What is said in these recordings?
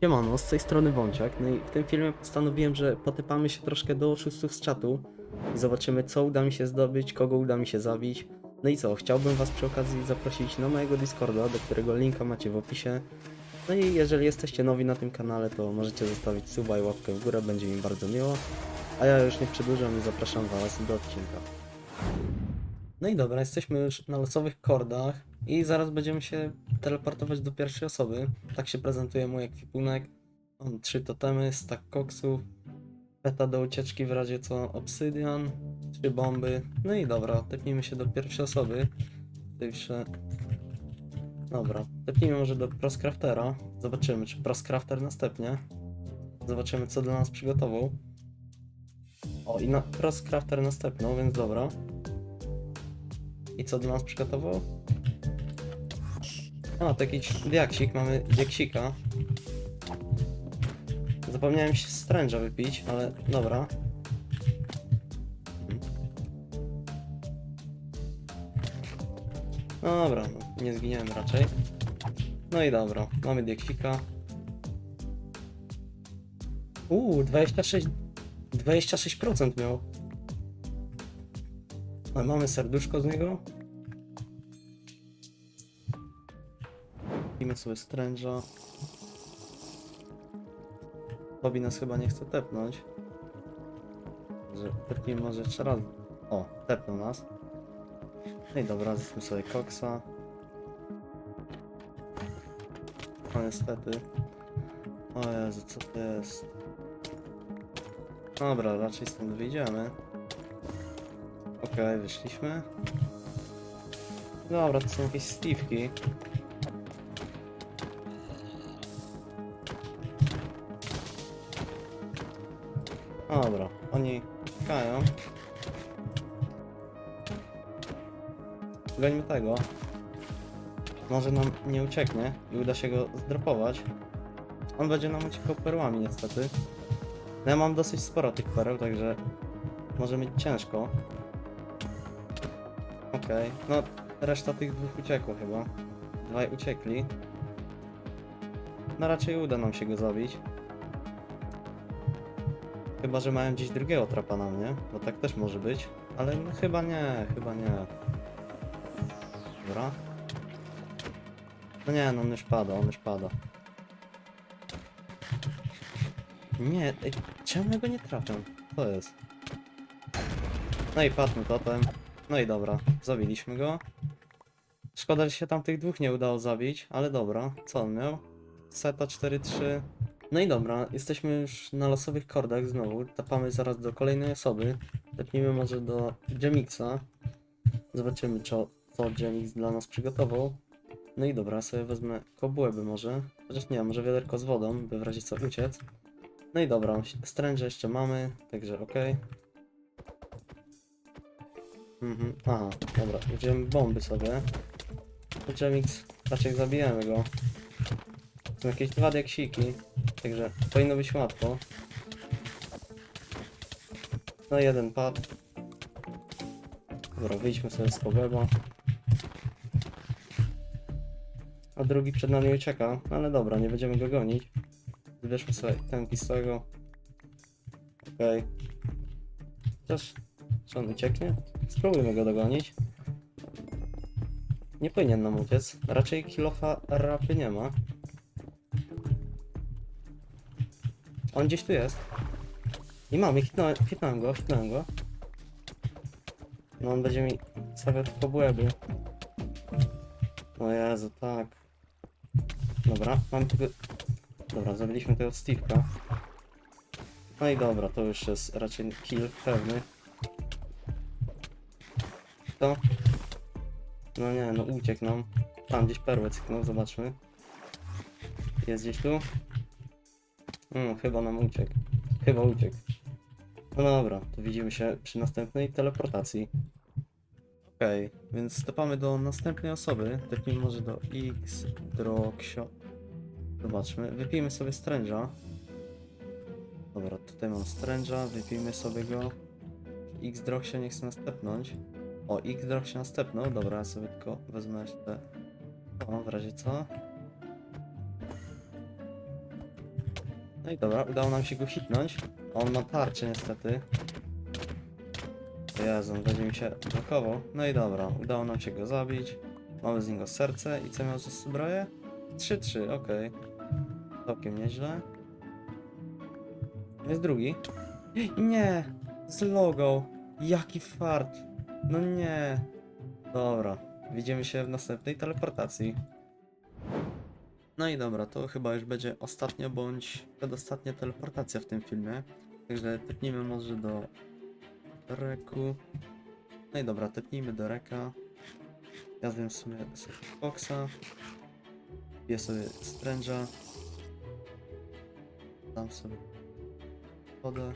Siemano, z tej strony Wąciak. No i w tym filmie postanowiłem, że potypamy się troszkę do oszustów z czatu i zobaczymy co uda mi się zdobyć, kogo uda mi się zabić. No i co, chciałbym was przy okazji zaprosić na mojego Discorda, do którego linka macie w opisie. No i jeżeli jesteście nowi na tym kanale, to możecie zostawić suba i łapkę w górę, będzie mi bardzo miło. A ja już nie przedłużam i zapraszam was do odcinka. No i dobra, jesteśmy już na losowych kordach i zaraz będziemy się teleportować do pierwszej osoby. Tak się prezentuje mój ekwipunek. Mam trzy totemy, stack koksów, peta do ucieczki w razie co obsydian, trzy bomby. No i dobra, tepnijmy się do pierwszej osoby. Jeszcze... Dobra, tepnijmy może do Proscraftera. Zobaczymy, czy Proscrafter następnie. Zobaczymy, co dla nas przygotował. O, i na Proscrafter następną, więc dobra. I co dla nas przygotował? A, taki diaksik, mamy diaksika. Zapomniałem się stręża wypić, ale dobra. No dobra, no, nie zginiemy raczej. No i dobra, mamy diaksika. Uuu, 26... 26% miał. Ale mamy serduszko z niego. Kupimy sobie stręża. Bobby nas chyba nie chce tepnąć. Że tepnijmy może jeszcze raz. O, tepnął nas. No i dobra, zjedzmy sobie koksa. No niestety. O Jezu, co to jest? Dobra, raczej stąd wyjdziemy. Okej, wyszliśmy. Dobra, to są jakieś Steve'ki. Dobra, oni czekają. Gońmy tego. Może nam nie ucieknie i uda się go zdropować. On będzie nam uciekał perłami niestety. No ja mam dosyć sporo tych pereł, także może mieć ciężko. Okej, no reszta tych dwóch uciekło chyba. Dwaj uciekli. No raczej uda nam się go zabić. Chyba, że mają gdzieś drugiego trapa na mnie, bo tak też może być. Ale no, chyba nie, chyba nie. Dobra. No nie, no on już pada, on już pada. Nie, ej, czemu ja go nie trafiam? To jest. No i padł totem. No i dobra, zabiliśmy go. Szkoda, że się tam tych dwóch nie udało zabić, ale dobra, co on miał? Seta 4-3. No i dobra, jesteśmy już na losowych kordach znowu. Tapamy zaraz do kolejnej osoby. Tepnijmy może do Jemixa. Zobaczymy, co, co Jemix dla nas przygotował. No i dobra, sobie wezmę kobłęby może. Chociaż nie, może wiaderko z wodą, by w razie co uciec. No i dobra, stręże jeszcze mamy, także okej. Mhm, aha, dobra, idziemy bomby sobie. Jemix, raczej zabijemy go. Są jakieś dwa diaksiki, także powinno być łatwo. No jeden pad. Dobra, wyjdźmy sobie z kobeba. A drugi przed nami ucieka, ale dobra, nie będziemy go gonić. Zbierzmy sobie ten z tego. Okej. Chociaż, czy on ucieknie? Spróbujmy go dogonić. Nie powinien nam uciec. Raczej kilofa rapy nie ma. On gdzieś tu jest. I mamy, hitnąłem, hitnąłem go, hitnąłem go. No on będzie mi stawiał tu pobłęby. O Jezu, tak. Dobra, mam tego... Dobra, zabiliśmy tego Steve'ka. No i dobra, to już jest raczej kill pewny. No nie, no uciekł nam. Tam gdzieś perłę cyknął, zobaczmy. Jest gdzieś tu? Mm, chyba nam uciekł. Chyba uciekł. No dobra, to widzimy się przy następnej teleportacji. Okej, więc stopamy do następnej osoby. Tepnijmy może do X, Droxio. Zobaczmy, wypijmy sobie stręża. Dobra, tutaj mam stręża, wypijmy sobie go. X Droxio nie chce nas tepnąć. O, X Droxio nas tepnął, dobra, ja sobie tylko wezmę jeszcze... O, w razie co? No i dobra, udało nam się go hitnąć. A On ma tarczę niestety. Jezu, będzie mi się blokował. No i dobra, udało nam się go zabić. Mamy z niego serce i co miał za zbroję? 3-3, okej. Całkiem nieźle. Jest drugi. Nie! Z logo! Jaki fart! No nie! Dobra, widzimy się w następnej teleportacji. No i dobra, to chyba już będzie ostatnia bądź przedostatnia teleportacja w tym filmie. Także tepnijmy może do Reku. No i dobra, tepnijmy do Reka. Ja zjem sobie, sobie Foxa. Piję sobie Strange'a. Dam sobie wodę.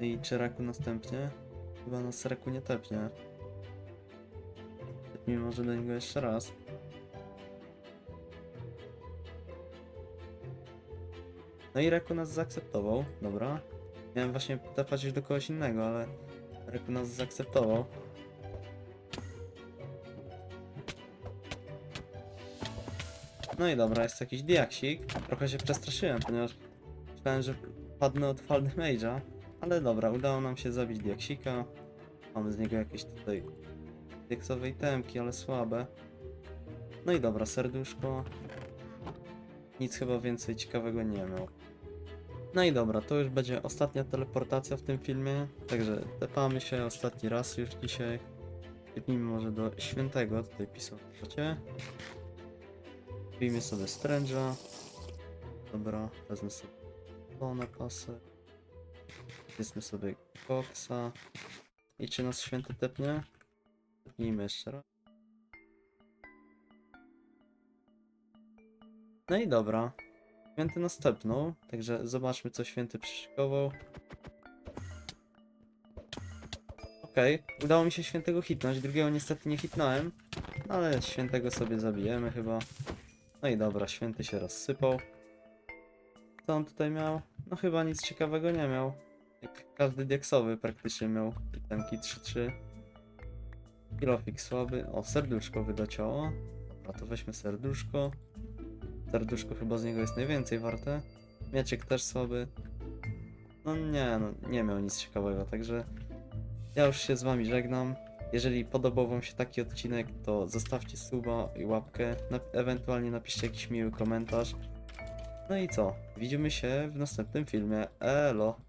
No I czy Reku następnie? Chyba nas Reku nie tepnie. Tepnijmy może do niego jeszcze raz. No i Reku nas zaakceptował, dobra. Miałem właśnie tepać już do kogoś innego, ale Reku nas zaakceptował. No i dobra, jest jakiś diaksik. Trochę się przestraszyłem, ponieważ myślałem, że padnę od falny mage'a. Ale dobra, udało nam się zabić diaksika. Mamy z niego jakieś tutaj diaksowe itemki, ale słabe. No i dobra, serduszko. Nic chyba więcej ciekawego nie miał. No i dobra, to już będzie ostatnia teleportacja w tym filmie, także tepamy się ostatni raz już dzisiaj. Tepnijmy może do świętego, tutaj pisał w czacie. Wbijmy sobie Strange'a. Dobra, wezmę sobie na pasę. Wezmę sobie Coxa. I czy nas święty tepnie? Tepnijmy jeszcze raz. No i dobra. Święty następną, także zobaczmy co święty przyszykował. Okej, udało mi się świętego hitnąć, drugiego niestety nie hitnąłem, no ale świętego sobie zabijemy chyba. No i dobra, święty się rozsypał. Co on tutaj miał? No chyba nic ciekawego nie miał. Jak każdy diaksowy praktycznie miał itemki 3-3. Kilofik słaby. O, serduszko wydociało. Dobra, to weźmy serduszko. Serduszko chyba z niego jest najwięcej warte. Mieczek też słaby. No nie, no nie miał nic ciekawego, także ja już się z wami żegnam. Jeżeli podobał wam się taki odcinek, to zostawcie suba i łapkę, ewentualnie napiszcie jakiś miły komentarz. No i co? Widzimy się w następnym filmie. Elo!